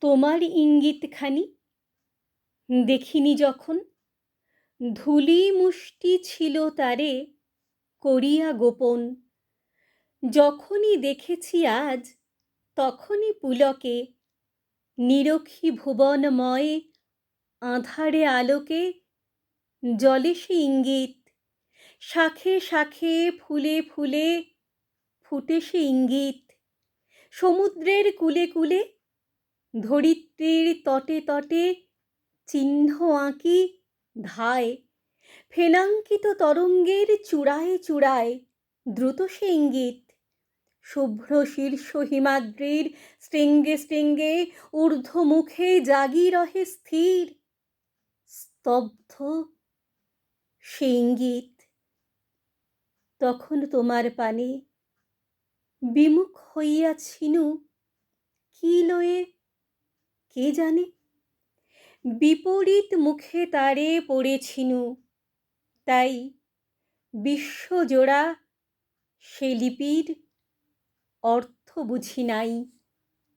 তোমার ইঙ্গিতখানি? দেখিনি যখন? ধূলি মুষ্টি ছিল তারে করিয়া গোপন। যখনই দেখেছি আজ, তখনই পুলকে নিরক্ষী ভুবনময় আঁধারে আলোকে জলে সে ইঙ্গিত। শাখে শাখে ফুলে ফুলে ফুটে সে ইঙ্গিত। সমুদ্রের কুলে কূলে ধরিত্রীর তটে তটে চিহ্ন আঁকি ধায়। ফেনাঙ্কিত তরঙ্গের চূড়ায় চূড়ায় দ্রুত সে ইঙ্গিত। শুভ্র শীর্ষ হিমাদ্রির শৃঙ্গে শৃঙ্গে ঊর্ধ্বমুখে জাগি রহে স্থির। স্তব্ধ সে ইঙ্গিত। তখন তোমার পানে বিমুখ হইয়াছিনু কি লয়ে কে জানে? বিপরীত মুখে তারে পড়েছিনু তাই বিশ্বজোড়া সে লিপির অর্থ বুঝি নাই।